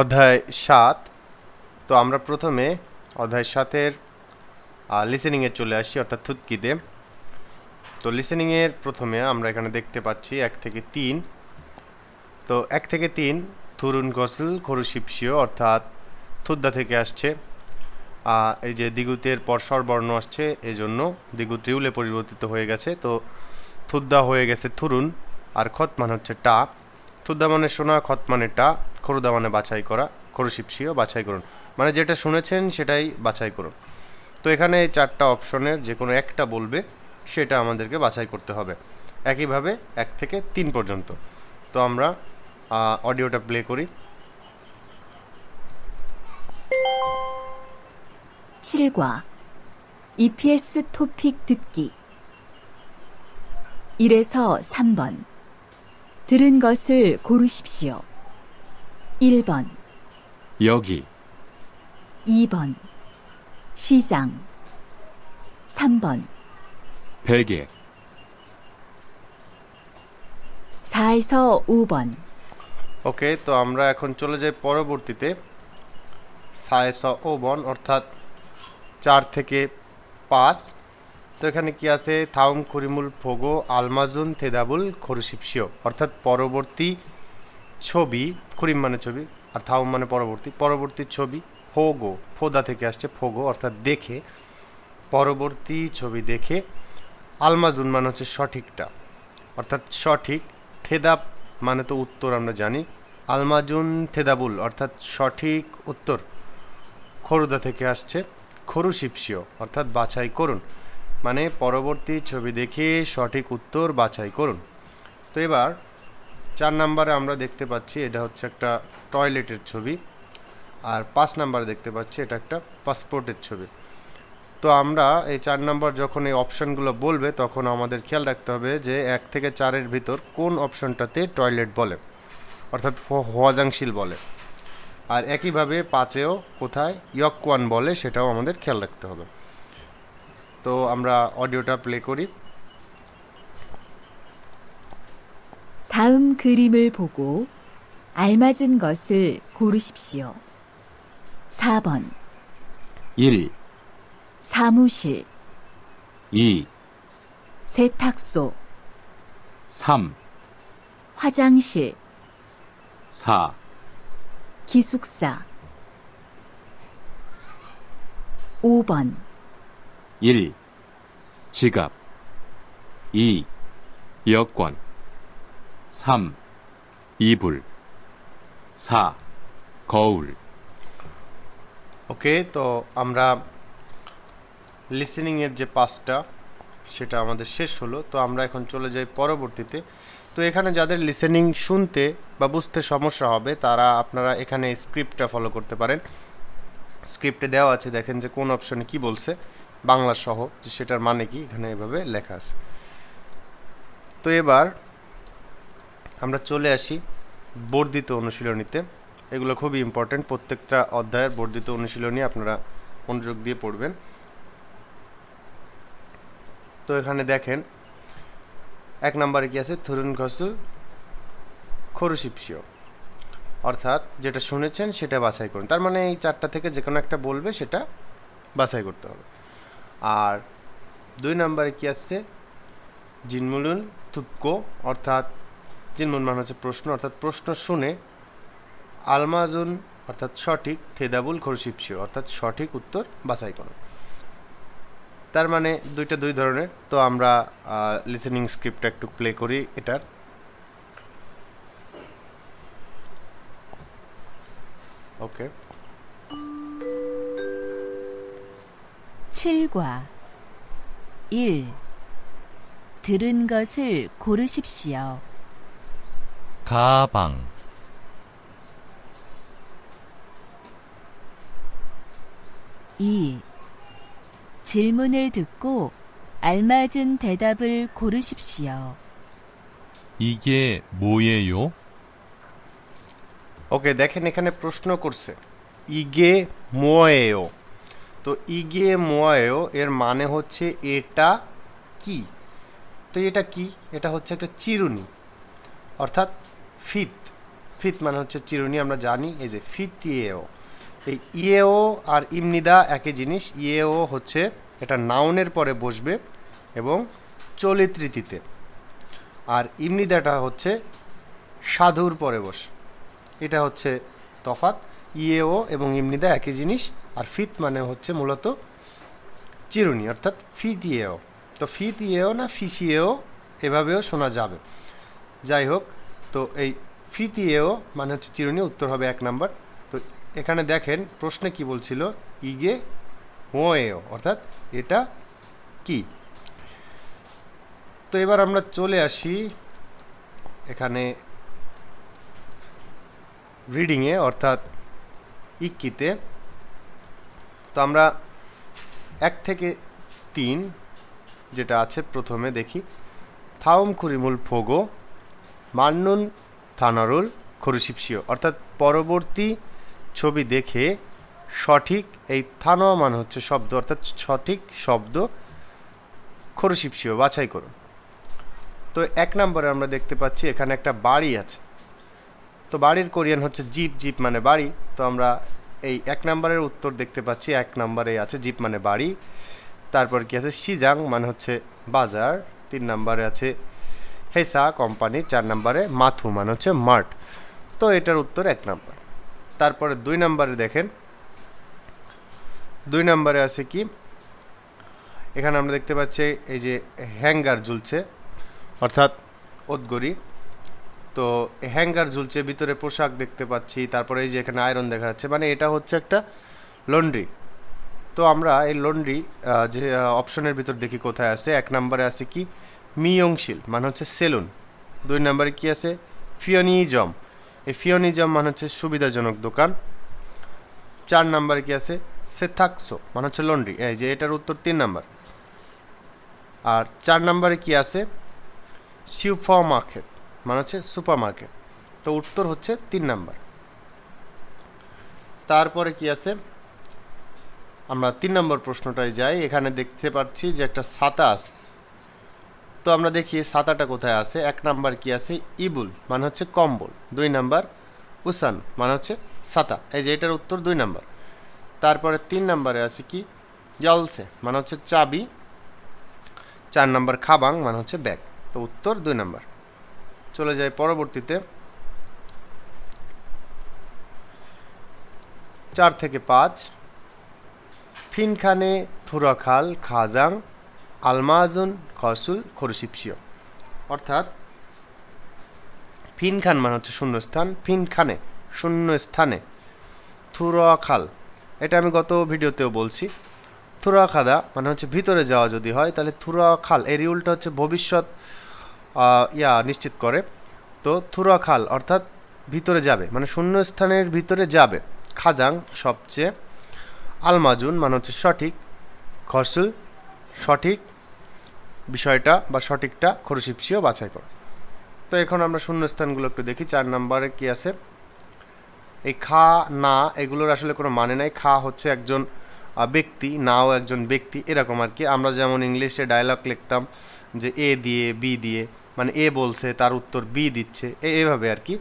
অধ্যায় সাত। তো আমরা প্রথমে অধ্যায় সাতের লিসেনিংয়ে চলে আসি, অর্থাৎ থুতকিতে। তো লিসেনিংয়ের প্রথমে আমরা এখানে দেখতে পাচ্ছি এক থেকে তিন। তো এক থেকে তিন, থুরুন গসল খরুশিপসিও অর্থাৎ থুদ্দা থেকে আসছে। এই যে দ্বিগুতের পর স্বরবর্ণ আসছে এই জন্য দ্বিগুত রিউলে পরিবর্তিত হয়ে গেছে। তো থুদ্দা হয়ে গেছে থুরুন, আর খত মানে হচ্ছে টা। থুদ্দা মানে সোনা খত মানে টা। খরুদা মানে বাছাই করা খরুশিপসিও বাছাই করুন মানে যেটা শুনেছেন সেটাই বাছাই করুন তো এখানে এই চারটা অপশনের যে কোনো একটা বলবে সেটা আমাদেরকে বাছাই করতে হবে একইভাবে এক থেকে তিন পর্যন্ত তো আমরা অডিওটা প্লে করি 7과 EPS 토픽 듣기 1에서 3번 들은 것을 고르십시오. 1번, 여기, 2번 시장 3번 베개, 4에서 5번 ওকে তো আমরা এখন চলে যাই পরবর্তীতে সায়েস ও বন অর্থাৎ চার থেকে পাঁচ তো এখানে কি আছে থাউম করিমুল ফোগো আলমাজুন থেদাবুল খরুশিপসিও অর্থাৎ পরবর্তী ছবি, করিম মানে ছবি, আর থাউম মানে পরবর্তী পরবর্তী ছবি ফোগো, ফোদা থেকে আসছে ফোগো, অর্থাৎ দেখে, পরবর্তী ছবি দেখে, আলমাজুন মানে হচ্ছে সঠিকটা, অর্থাৎ সঠিক, থেদাব মানে তো উত্তর আমরা জানি, আলমাজুন থেদাবুল, অর্থাৎ সঠিক উত্তর, খরুদা থেকে আসছে খরুশিপসিও, অর্থাৎ বাছাই করুন মানে পরবর্তী ছবি দেখে সঠিক উত্তর বাছাই করুন, তো এবার চার নাম্বারে আমরা দেখতে পাচ্ছি এটা হচ্ছে একটা টয়লেটের ছবি, আর পাঁচ নাম্বারে দেখতে পাচ্ছি এটা একটা পাসপোর্টের ছবি। তো আমরা এই চার নাম্বার যখন এই অপশনগুলো বলবে, তখন আমাদের খেয়াল রাখতে হবে যে এক থেকে চারের ভিতর কোন অপশনটাতে টয়লেট বলে, অর্থাৎ হোয়াজাংশীল বলে। আর একইভাবে পাঁচেও কোথায় ইয়কওয়ান বলে সেটাও আমাদের খেয়াল রাখতে হবে। তো আমরা অডিওটা প্লে করি। 다음 그림을 보고 알맞은 것을 고르십시오. 4번. 1, 사무실. 2, 세탁소. 3, 화장실. 4, 기숙사. 5번. 1, 지갑. 2, 여권 3, 이불 4, 거울 ওকে তো আমরা লিসেনিংয়ের যে পাসটা সেটা আমাদের শেষ হলো তো আমরা এখন চলে যাই পরবর্তীতে তো এখানে যাদের লিসেনিং শুনতে বা বুঝতে সমস্যা হবে তারা আপনারা এখানে স্ক্রিপ্টটা ফলো করতে পারেন স্ক্রিপ্টে দেওয়া আছে দেখেন যে কোন অপশনে কি বলছে বাংলা সহ যে সেটার মানে কি এখানে এভাবে লেখা আছে তো এবার আমরা চলে আসি বর্ধিত অনুশীলনীতে। এগুলো খুবই ইম্পর্টেন্ট প্রত্যেকটা অধ্যায়ের বর্ধিত অনুশীলনী আপনারা মনোযোগ দিয়ে পড়বেন। তো এখানে দেখেন, এক নম্বরে কি আছে? থরুন ঘসু খরুশিপসিও অর্থাৎ যেটা শুনেছেন সেটা বাছাই করুন। তার মানে এই চারটা থেকে যে কোনো একটা বলবে, সেটা বাছাই করতে হবে। আর দুই নম্বরে কি আসছে জিনমুলুন তুৎকো অর্থাৎ জিনমুল মানে হচ্ছে প্রশ্ন অর্থাৎ প্রশ্ন শুনে আলমাজুন অর্থাৎ সঠিক থেদাবুল খরশিপসিও অর্থাৎ সঠিক উত্তর বাছাই করো তার মানে দুইটা দুই ধরনের তো আমরা লিসেনিং স্ক্রিপ্টটা একটু প্লে করি এটার ওকে 7과 1 들은 것을 고르십시오. 가방, 2 질문을 듣고 알맞은 대답을 고르십시오. 이게 뭐예요? ওকে দেখেন এখানে প্রশ্ন করছে ইগে মোয়েও তো ইগে মোয়েও এর মানে হচ্ছে এটা কি তো এটা কি এটা হচ্ছে একটা চিরুনি অর্থাৎ ফিত ফিত মানে হচ্ছে চিরুনি, আমরা জানি, এই যে ফিত ইয়েও এই ইয়েও আর ইমনিদা একই জিনিস ইয়েও হচ্ছে এটা নাউনের পরে বসবে এবং চলিত রীতিতে আর ইমনিদাটা হচ্ছে সাধুর পরে বস। এটা হচ্ছে তফাত ইয়েও এবং ইমনিদা একই জিনিস, আর ফিত মানে হচ্ছে মূলত চিরুনি, অর্থাৎ ফিত ইয়েও তো ফিত ইয়েও না ফিসিয়েও এভাবেও শোনা যাবে। যাই হোক তো এই ফিত ইয়েও মানে হচ্ছে চিরুনি উত্তর হবে এক নাম্বার। তো এখানে দেখেন, প্রশ্নে কি বলছিল? ইগে ও এও অর্থাৎ এটা কি? তো এবার আমরা চলে আসি এখানে রিডিংয়ে, অর্থাৎ ইক্কিতে। তো আমরা এক থেকে তিন যেটা আছে প্রথমে দেখি। থাউম খুরিমুল ফোগো মান্নুন থানারুল খরুশিপসিও অর্থাৎ পরবর্তী ছবি দেখে সঠিক এই থানোয়া মানে হচ্ছে শব্দ, অর্থাৎ সঠিক শব্দ খরুশিপসিও বাছাই করুন। তো এক নম্বরে আমরা দেখতে পাচ্ছি এখানে একটা বাড়ি আছে। তো বাড়ির কোরিয়ান হচ্ছে জিপ জিপ মানে বাড়ি। তো আমরা এই এক নম্বরের উত্তর দেখতে পাচ্ছি, এক নম্বরে আছে জিপ মানে বাড়ি। তারপর কি আছে? সিজাং মানে হচ্ছে বাজার। তিন নম্বরে আছে হেসা কোম্পানি চার নম্বরে মাথু মানে হচ্ছে মার্ট। তো এটার উত্তর এক নম্বর। তারপরে দুই নম্বরে দেখেন। দুই নম্বরে আছে কি? এখানে আমরা দেখতে পাচ্ছি এই যে হ্যাঙ্গার ঝুলছে, অর্থাৎ ওদগরি তো হ্যাঙ্গার ঝুলছে, ভিতরে পোশাক দেখতে পাচ্ছি, তারপরে এই যে এখানে আয়রন দেখা যাচ্ছে মানে এটা হচ্ছে একটা লন্ড্রি। তো আমরা এই লন্ড্রি যে অপশনের ভিতর দেখি কোথায় আছে। এক নম্বরে আছে কি? মিয়ংশিল মানে হচ্ছে সেলুন। দুই নম্বরে কি আছে? ফিওনিজম এই ফিওনিজম মানে হচ্ছে সুবিধাজনক দোকান। চার নম্বরে কি আছে? সেথাক্সো মানে হচ্ছে লন্ড্রি। এই যে এটার উত্তর তিন নাম্বার। আর চার নম্বরে কি আছে? সুপার মার্কেট মানে হচ্ছে সুপার মার্কেট তো উত্তর হচ্ছে তিন নাম্বার। তারপরে কি আছে? আমরা তিন নম্বর প্রশ্নটায় যাই। এখানে দেখতে পাচ্ছি যে একটা আছে তো আমরা দেখি সাতাটা কোথায় আছে? এক নাম্বার কি আছে? ইবুল মানে হচ্ছে কম্বল। দুই নাম্বার, উসান মানে হচ্ছে সাতা। এই যে এটার উত্তর দুই নাম্বার। তারপরে তিন নাম্বারে আছে কি? জলসে মানে হচ্ছে চাবি। চার নাম্বার খাবাং মানে হচ্ছে ব্যাগ। তো উত্তর দুই নাম্বার। চলে যায় পরবর্তীতে। চার থেকে পাঁচ। ফিনখানে থুরাখাল, খাজাং আলমাজুন খসুল খরুশিপসিও অর্থাৎ ফিনখান মানে হচ্ছে শূন্যস্থান ফিনখানে শূন্য স্থানে থুরাখাল, এটা আমি গত ভিডিওতেও বলছি। থুরাখাদা মানে হচ্ছে ভিতরে যাওয়া যদি হয়, তাহলে থুরাখাল এই রিউলটা হচ্ছে ভবিষ্যৎ ইয়া নিশ্চিত করে। তো থুরাখাল অর্থাৎ ভিতরে যাবে মানে শূন্যস্থানের ভিতরে যাবে। খাজাং সবচেয়ে আলমাজুন মানে হচ্ছে সঠিক খরসুল সঠিক বিষয়টা বা সঠিকটা খরুশিপসিও বাছাই করো। তো এখন আমরা শূন্যস্থানগুলো একটু দেখি, চার নম্বরে কি আছে? এই খা, না, এগুলোর আসলে কোনো মানে নাই। খা হচ্ছে একজন ব্যক্তি, নাও একজন ব্যক্তি, এরকম আর কি। আমরা যেমন ইংলিশে ডায়লগ লিখতাম যে এ দিয়ে, বি দিয়ে মানে এ বলছে, তার উত্তর বি দিচ্ছে এভাবে আর কি।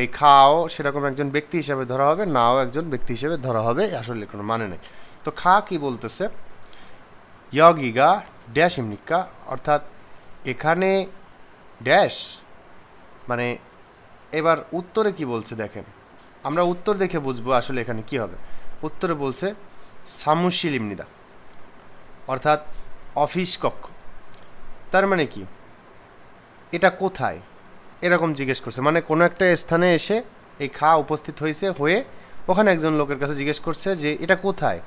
এই খাও সেরকম একজন ব্যক্তি হিসাবে ধরা হবে, নাও একজন ব্যক্তি হিসেবে ধরা হবে, আসলে কোনো মানে নেই। তো খা কি বলতেছে? ইয়গিগা ড্যাশ ইমনিকা অর্থাৎ এখানে ড্যাশ মানে এবার উত্তরে কি বলছে দেখেন আমরা উত্তর দেখে বুঝব আসলে এখানে কি হবে উত্তরে বলছে সামুশিল ইমনিদা অর্থাৎ অফিস কক্ষ তার মানে কি এটা কোথায় এরকম জিজ্ঞেস করছে মানে কোনো একটা স্থানে এসে এই খা উপস্থিত হয়েছে হয়ে ওখানে একজন লোকের কাছে জিজ্ঞেস করছে যে এটা কোথায়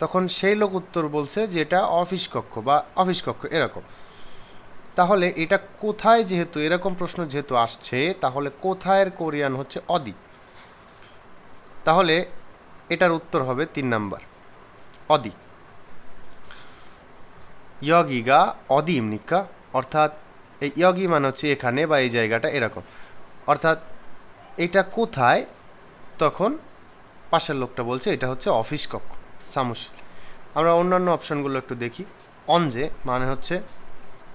তখন সেই লোক উত্তর বলছে যে এটা অফিস কক্ষ বা অফিস কক্ষ, এরকম। তাহলে এটা কোথায় যেহেতু, এরকম প্রশ্ন যেহেতু আসছে, তাহলে কোথায়ের কোরিয়ান হচ্ছে অদি? তাহলে এটার উত্তর হবে তিন নাম্বার, অদি। ইয়গিগা অদি ইমনিকা, অর্থাৎ এই ইয়গি মানে হচ্ছে এখানে বা এই জায়গাটা এরকম। অর্থাৎ এটা কোথায়? তখন পাশের লোকটা বলছে এটা হচ্ছে অফিস কক্ষ। সামুশিল আমরা অন্যান্য অপশনগুলো একটু দেখি। অঞ্জে মানে হচ্ছে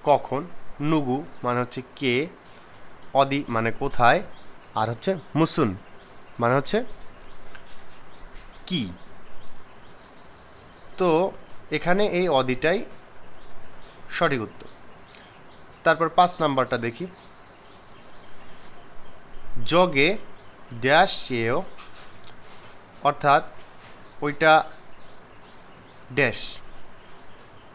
কখন, নুগু মানে হচ্ছে কে, অদি মানে কোথায়, আর হচ্ছে মুসুন মানে হচ্ছে কি। তো এখানে এই অদিটাই সঠিক উত্তর। তারপর পাঁচ নাম্বারটা দেখি। জগে ড্যাশ চেয়েও, অর্থাৎ ওইটা ড্যাশ।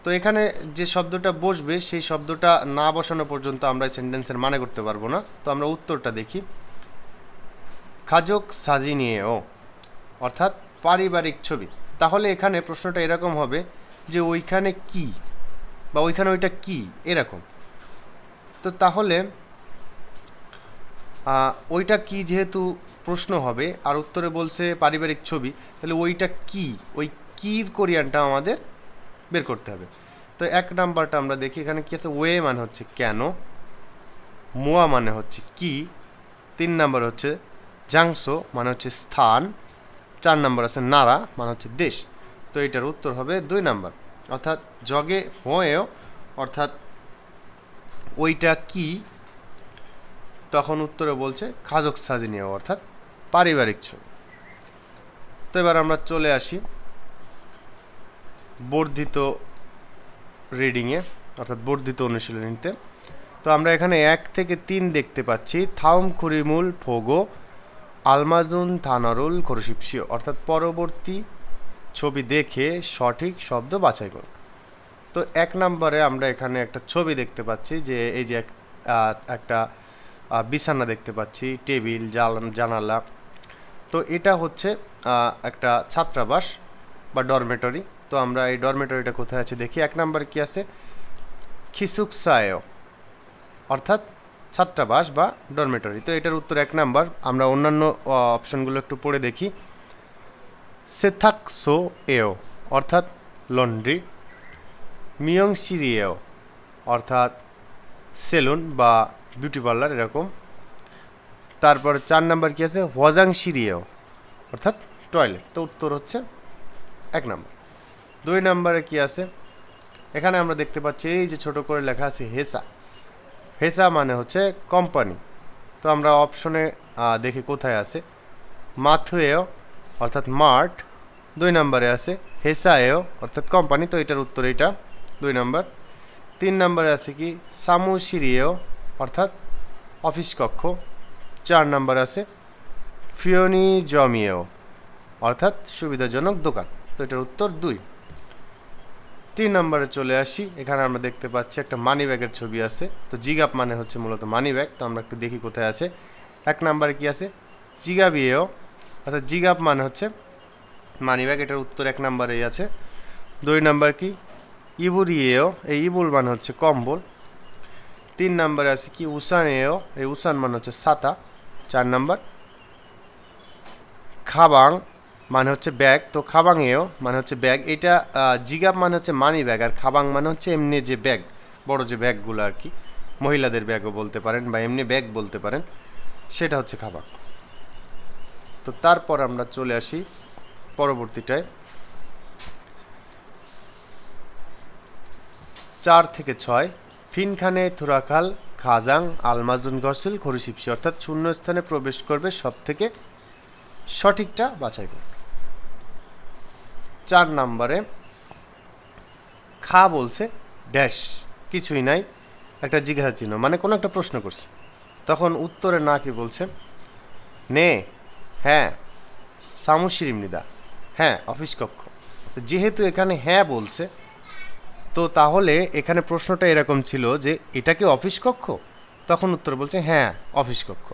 তো এখানে যে শব্দটা বসবে, সেই শব্দটা না বসানো পর্যন্ত আমরা সেন্টেন্সের মানে করতে পারব না। তো আমরা উত্তরটা দেখি। খাজক সাজি নিয়েও অর্থাৎ পারিবারিক ছবি। তাহলে এখানে প্রশ্নটা এরকম হবে যে ওইখানে কি বা ওইখানে ওইটা কি? এরকম। তো তাহলে ওইটা কি যেহেতু প্রশ্ন হবে, আর উত্তরে বলছে পারিবারিক ছবি, তাহলে ওইটা কি? ওই কির কোরিয়ানটা আমাদের বের করতে হবে। তো এক নাম্বারটা আমরা দেখি, এখানে কী আছে? ওয়ে মানে হচ্ছে কেন? মোয়া মানে হচ্ছে কি? তিন নাম্বার হচ্ছে জাংসো মানে হচ্ছে স্থান। চার নাম্বার আছে নারা মানে হচ্ছে দেশ। তো এটার উত্তর হবে দুই নাম্বার। অর্থাৎ জগে হয়েও, অর্থাৎ ওইটা কি? তখন উত্তরে বলছে খাজক সাজিনিয়া অর্থাৎ পারিবারিক ছবি। তো এবার আমরা চলে আসি বর্ধিত রিডিংয়ে অর্থাৎ বর্ধিত অনুশীলনীতে। তো আমরা এখানে এক থেকে তিন দেখতে পাচ্ছি। থাউম খুরিমুল ফোগো, আলমাজুন থানারুল খরশিপসিও অর্থাৎ পরবর্তী ছবি দেখে সঠিক শব্দ বাছাই করুন। তো এক নম্বরে আমরা এখানে একটা ছবি দেখতে পাচ্ছি যে, এই যে এক- একটা বিছানা দেখতে পাচ্ছি, টেবিল জানালা। তো এটা হচ্ছে একটা ছাত্রাবাস বা ডরমেটরি তো আমরা এই ডরমেটরিটা কোথায় আছে দেখি। এক নাম্বার কি আছে? খিসুকসায় অর্থাৎ ছাত্রাবাস বা ডরমেটরি তো এটার উত্তর এক নাম্বার। আমরা অন্যান্য অপশনগুলো একটু পড়ে দেখি। সেথাকসো এও অর্থাৎ লন্ড্রি। মিয়ং সিরিয়েও অর্থাৎ সেলুন বা বিউটি পার্লার এরকম। তারপর চার নাম্বার কি আছে? ওয়াজাং সিরিয়েও অর্থাৎ টয়লেট। তো উত্তর হচ্ছে এক নাম্বার। দুই নাম্বারে কি আছে? এখানে আমরা দেখতে পাচ্ছি, এই যে ছোট করে লেখা আছে হেসা। হেসা মানে হচ্ছে কোম্পানি তো আমরা অপশনে দেখি কোথায় আছে। মাথুয়েও, অর্থাৎ মার্ট। দুই নম্বরে আছে হেসায়েও, অর্থাৎ কোম্পানি তো এটার উত্তর এটা দুই নম্বর। তিন নম্বরে আছে কি? সামু সিরিয়েও অর্থাৎ অফিস কক্ষ। চার নম্বর আছে ফিওনি জমিয়েও অর্থাৎ সুবিধাজনক দোকান। তো এটার উত্তর দুই। তিন নম্বরে চলে আসি। এখানে আমরা দেখতে পাচ্ছি একটা মানি ব্যাগের ছবি আছে। তো জিগাপ মানে হচ্ছে মূলত মানি ব্যাগ তো আমরা একটু দেখি কোথায় আছে। এক নম্বরে কি আছে? জিগাবিয়েও। অর্থাৎ জিগাপ মানে হচ্ছে মানি ব্যাগ এটার উত্তর এক নম্বরেই আছে। দুই নাম্বার কি? ইবুরিয়েও। এই ইবুল মানে হচ্ছে কম্বল। তিন নম্বরে আছে কি? উসানেও। এই উসান মানে হচ্ছে সাতা চার নাম্বার, খাবাং। মানে হচ্ছে ব্যাগ, তো খাবাংয়েও মানে হচ্ছে ব্যাগ। এটা জিগাব মানে হচ্ছে মানি ব্যাগ আর খাবাং মানে হচ্ছে এমনি যে ব্যাগ, বড় যে ব্যাগগুলো আর কি। মহিলাদের ব্যাগও বলতে পারেন বা এমনি ব্যাগ বলতে পারেন, সেটা হচ্ছে খাবাং। তো তারপর আমরা চলে আসি পরবর্তীটায়। চার থেকে ছয়, ফিনখানে থুরাখাল, খাজাং আলমাজুন গসল খরুশিপসি অর্থাৎ শূন্য স্থানে প্রবেশ করবে সব থেকে সঠিকটা বাছাই করবে চার নম্বরে খা বলছে, ড্যাশ, কিছুই নাই। একটা জিজ্ঞাসা চিহ্ন মানে কোনো একটা প্রশ্ন করছে। তখন উত্তরে না কি বলছে, নে হ্যাঁ সামুশিরিম নিদা হ্যাঁ অফিস কক্ষ। যেহেতু এখানে হ্যাঁ বলছে, তো তাহলে এখানে প্রশ্নটা এরকম ছিল যে, এটা কি অফিস কক্ষ? তখন উত্তর বলছে হ্যাঁ অফিস কক্ষ।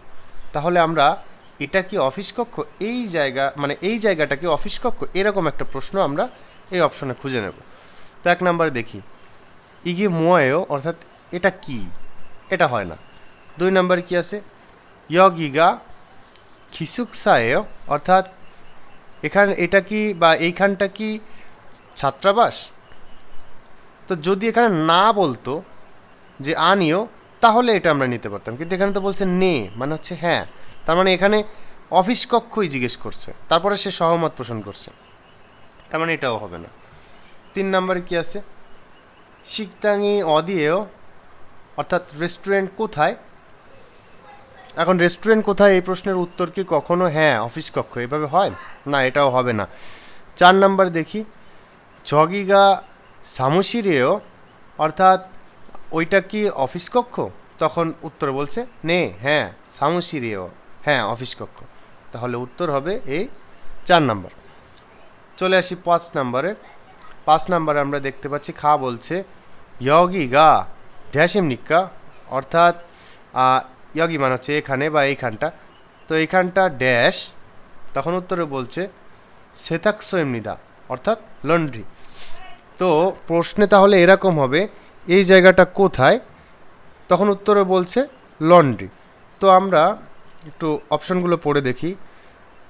তাহলে আমরা এটা কি অফিস কক্ষ? এই জায়গা মানে এই জায়গাটা কি অফিস কক্ষ? এরকম একটা প্রশ্ন আমরা এই অপশনে খুঁজে নেব। তো এক নম্বরে দেখি। ইগে মোয়েও অর্থাৎ এটা কি? এটা হয় না। দুই নাম্বার কি আছে? ইয়গিগা খিসুকসায়েও, অর্থাৎ এখানে, এটা কি বা এইখানটা কি ছাত্রাবাস? তো যদি এখানে না বলতো যে আনিও, তাহলে এটা আমরা নিতে পারতাম। কিন্তু এখানে তো বলছে নে মানে হচ্ছে হ্যাঁ। তার মানে এখানে অফিস কক্ষই জিজ্ঞেস করছে, তারপরে সে সহমত পোষণ করছে। তার মানে এটাও হবে না। তিন নম্বরে কি আছে? শিকতাঙ্গি অদিয়েও, অর্থাৎ রেস্টুরেন্ট কোথায়? এখন রেস্টুরেন্ট কোথায়? এই প্রশ্নের উত্তর কি কখনো? হ্যাঁ অফিস কক্ষ। এভাবে হয়? না, এটাও হবে না। চার নাম্বার দেখি, জগিগা সামুশিরেও, অর্থাৎ ওইটা কি অফিস কক্ষ? তখন উত্তর বলছে, নে হ্যাঁ সামুশিরেও। হ্যাঁ অফিস কক্ষ। তাহলে উত্তর হবে এই চার নাম্বার। চলে আসি পাঁচ নাম্বারে। পাঁচ নাম্বারে আমরা দেখতে পাচ্ছি, খা বলছে, ইয়গি গা ড্যাশিম নিক্কা। অর্থাৎ ইয়গি মানে হচ্ছে এখানে বা এইখানটা। তো এইখানটা ড্যাশ তখন উত্তরে বলছে সেতাকসো এমনিদা অর্থাৎ, লন্ড্রি। তো প্রশ্নে তাহলে এরকম হবে, এই জায়গাটা কোথায়? তখন উত্তরে বলছে, লন্ড্রি। তো আমরা একটু অপশনগুলো পড়ে দেখি।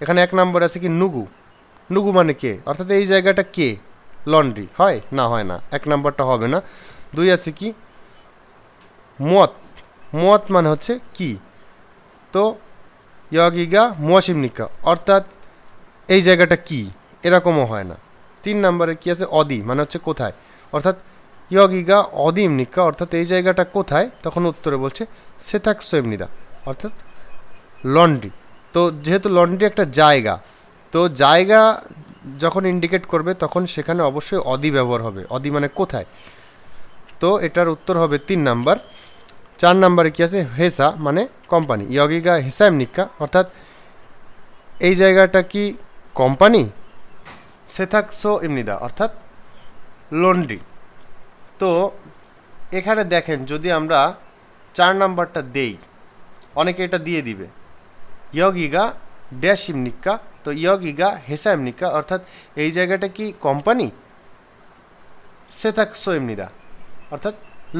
এখানে এক নম্বর আছে কি, নুগু। নুগু মানে কে? অর্থাৎ এই জায়গাটা কে? লন্ড্রি। হয়? না হয় না। এক নাম্বারটা হবে না। দুই আছে কি মত মত মানে হচ্ছে কি? তো, ইয়গিগা মুয়াশিমনিকা। অর্থাৎ এই জায়গাটা কি? এরকমও হয় না। তিন নম্বরে কি আছে? অদি মানে হচ্ছে কোথায়? অর্থাৎ ইয়গিগা অদিম নিকা অর্থাৎ এই জায়গাটা কোথায়? তখন উত্তরে বলছে সেথাকসো এমনিদা। অর্থাৎ লন্ড্রি। তো যেহেতু লন্ড্রি একটা জায়গা, তো জায়গা যখন ইন্ডিকেট করবে তখন সেখানে অবশ্যই অদি ব্যবহার হবে। অদি মানে কোথায়? তো এটার উত্তর হবে তিন নাম্বার। চার নাম্বারে কি আছে? হেসা মানে কোম্পানি ইয়গিগা হেসাম নিকা অর্থাৎ এই জায়গাটা কি কোম্পানি সেথাকসো ইমনিদা, অর্থাৎ লন্ড্রি। তো এখানে দেখেন, যদি আমরা চার নাম্বারটা দেই, অনেকে এটা দিয়ে দিবে। ইয়গিগা ড্যাশ ইমনিকা তো ইয়গিগা হেসা ইমনিকা অর্থাৎ এই জায়গাটা কি কোম্পানি সেথাকসো এমনিদা অর্থাৎ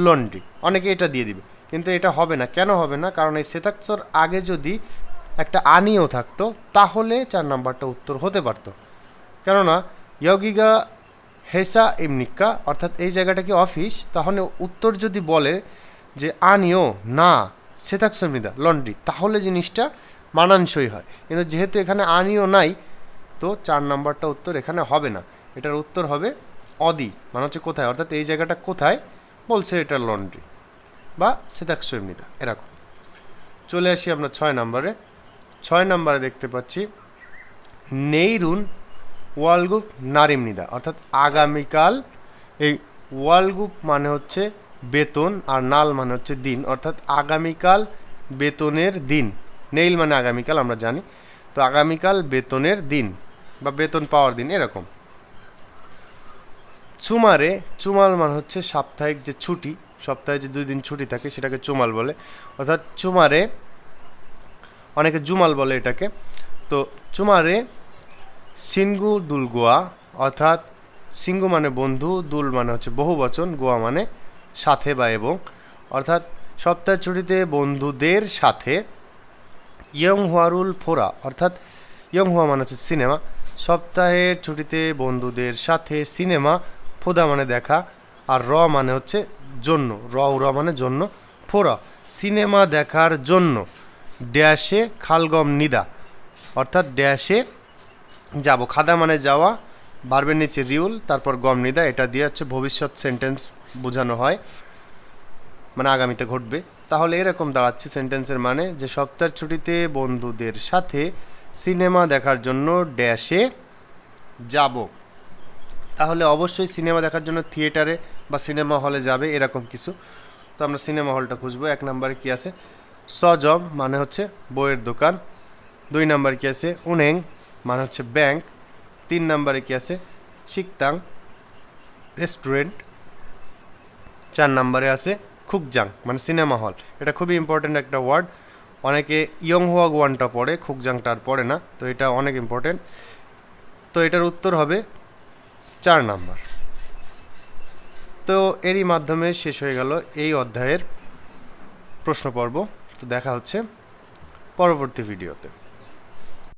লন্ড্রি অনেকে এটা দিয়ে দিবে কিন্তু এটা হবে না কেন হবে না কারণ এই সেতাক্সর আগে যদি একটা আনিও থাকতো তাহলে চার নাম্বারটা উত্তর হতে পারতো কেননা ইয়গিগা হেসা এমনিকা অর্থাৎ এই জায়গাটা কি অফিস তাহলে উত্তর যদি বলে যে আনিও না সেতাক্সমিদা লন্ড্রি তাহলে জিনিসটা মানানসই হয়। কিন্তু যেহেতু এখানে আনিও নাই, তো চার নাম্বারটা উত্তর এখানে হবে না। এটার উত্তর হবে অদি মানে হচ্ছে কোথায়? অর্থাৎ এই জায়গাটা কোথায়? বলছে এটা লন্ড্রি বা সেতাক্সমিদা এরকম। চলে আসি আমরা ছয় নম্বরে। ছয় নম্বরে দেখতে পাচ্ছি নেইরুন ওয়ালগুপ নারিমনিদা অর্থাৎ আগামীকাল এই ওয়ালগুপ মানে হচ্ছে বেতন আর নাল মানে হচ্ছে দিন। অর্থাৎ আগামীকাল বেতনের দিন। নেইল মানে আগামীকাল, আমরা জানি। তো আগামীকাল বেতনের দিন বা বেতন পাওয়ার দিন এরকম। চুমারে, চুমাল মানে হচ্ছে সাপ্তাহিক যে ছুটি, সপ্তাহে যে দুই দিন ছুটি থাকে সেটাকে চুমাল বলে। অর্থাৎ চুমারে, অনেকে জুমাল বলে এটাকে। তো চুমারে সিনগু দুল গোয়া, অর্থাৎ সিঙ্গু মানে বন্ধু, দুল মানে হচ্ছে বহু বচন, গোয়া মানে সাথে বা এবং। অর্থাৎ সপ্তাহের ছুটিতে বন্ধুদের সাথে ইয়ং হুয়ারুল ফোরা, অর্থাৎ ইয়ং হুয়া মানে হচ্ছে সিনেমা। সপ্তাহের ছুটিতে বন্ধুদের সাথে সিনেমা, ফোদা মানে দেখা, আর র মানে হচ্ছে জন্য। র র মানে জন্য। ফোরা, সিনেমা দেখার জন্য। ড্যাশে খালগম নিদা, অর্থাৎ ড্যাশে যাব। খাদা মানে যাওয়া বারবের নিচে রিউল, তারপর গম নিদা, এটা দিয়ে হচ্ছে ভবিষ্যৎ সেন্টেন্স বোঝানো হয়। মানে আগামীতে ঘটবে। তাহলে এরকম দাঁড়াচ্ছে সেন্টেন্সের মানে যে সপ্তাহের ছুটিতে বন্ধুদের সাথে সিনেমা দেখার জন্য ড্যাশে যাব। তাহলে অবশ্যই সিনেমা দেখার জন্য থিয়েটারে বা সিনেমা হলে যাবে এরকম কিছু। তো আমরা সিনেমা হলটা খুঁজবো, এক নম্বরে কি আছে? সজম মানে হচ্ছে বইয়ের দোকান। দুই নম্বরে কি আছে? উনেং মানে হচ্ছে ব্যাংক তিন নম্বরে কি আছে? শিকতাং রেস্টুরেন্ট চার নম্বরে আছে খুকজাং মানে সিনেমা হল। এটা খুবই ইম্পর্টেন্ট একটা ওয়ার্ড অনেকে ইয়ং হোয়াগ ওয়ানটা পড়ে খুকজাংটা আর পড়ে না, তো এটা অনেক ইম্পর্টেন্ট তো এটার উত্তর হবে চার নাম্বার। তো এরই মাধ্যমে শেষ হয়ে গেল এই অধ্যায়ের প্রশ্ন পর্ব তো দেখা হচ্ছে পরবর্তী ভিডিওতে